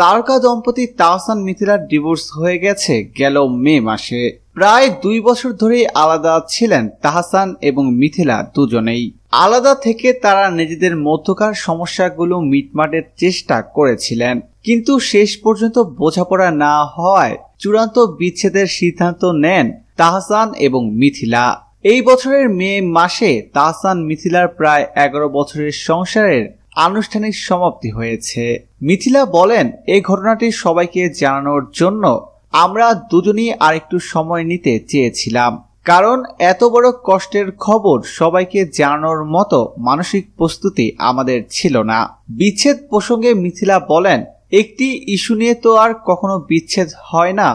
তারকা দম্পতি তাহসান মিথিলার ডিভোর্স হয়ে গেছে গেল মে মাসে। প্রায় দুই বছর ধরেই আলাদা ছিলেন তাহসান এবং মিথিলা দুজনেই। আলাদা থেকে তারা নিজেদের মধ্যকার সমস্যাগুলো মিটমাটের চেষ্টা করেছিলেন। কিন্তু শেষ পর্যন্ত বোঝাপড়া না হওয়ায় চূড়ান্ত বিচ্ছেদের সিদ্ধান্ত নেন তাহসান এবং মিথিলা। এই বছরের মে মাসে তাহসান মিথিলার প্রায় এগারো বছরের সংসারের আনুষ্ঠানিক সমাপ্তি হয়েছে। মিথিলা বলেন এই ঘটনাটি সবাইকে জানানোর জন্য আমরা দুজনই আরেকটু সময় নিতে চেয়েছিলাম। কারণ এত বড় কষ্টের খবর সবাইকে জানানোর মতো মানসিক প্রস্তুতি আমাদের ছিল না। বিচ্ছেদ প্রসঙ্গে মিথিলা বলেন, একটি ইস্যু নিয়ে তো আর কখনো বিচ্ছেদ হয় না।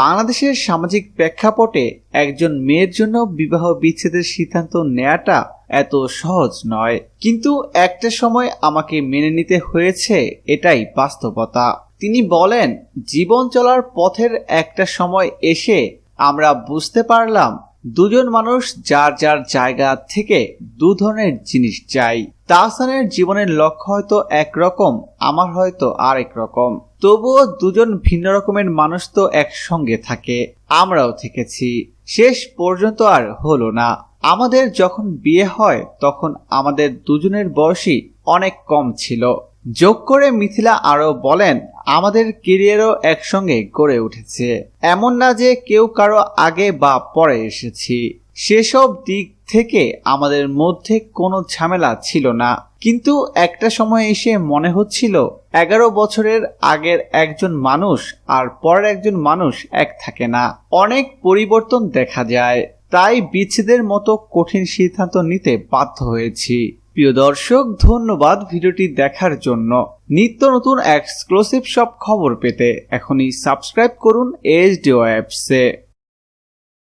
বাংলাদেশের সামাজিক প্রেক্ষাপটে একজন মেয়ের জন্য বিবাহ বিচ্ছেদের সিদ্ধান্ত নেওয়াটা এত সহজ নয়। কিন্তু একটা সময় আমাকে মেনে নিতে হয়েছে এটাই বাস্তবতা। তিনি বলেন, জীবন চলার পথের একটা সময় এসে আমরা বুঝতে পারলাম, দুজন মানুষ যার যার জায়গা থেকে দু ধরনের জিনিস চাই। তাহসানের জীবনের লক্ষ্য হয়তো একরকম, আমার হয়তো আরেক রকম। তবুও দুজন ভিন্ন রকমের মানুষ তো একসঙ্গে থাকে, আমরাও থেকেছি। শেষ পর্যন্ত আর হলো না। আমাদের যখন বিয়ে হয়, তখন আমাদের দুজনের বয়সই অনেক কম ছিল। যোগ করে মিথিলা আরও বলেন, আমাদের কেরিয়ারও একসঙ্গে গড়ে উঠেছে। এমন না যে কেউ কারও আগে বা পরে এসেছি। সেসব দিক থেকে আমাদের মধ্যে কোনো ঝামেলা ছিল না। কিন্তু একটা সময় এসে মনে হচ্ছিল, এগারো বছরের আগের একজন মানুষ আর পরের একজন মানুষ এক থাকে না। অনেক পরিবর্তন দেখা যায়। তাই বিচ্ছেদের মতো কঠিন সিদ্ধান্ত নিতে বাধ্য হয়েছি। প্রিয় দর্শক, ধন্যবাদ ভিডিওটি দেখার জন্য। নিত্য নতুন এক্সক্লুসিভ সব খবর পেতে এখনই সাবস্ক্রাইব করুন এইচ ডিও অ্যাপসে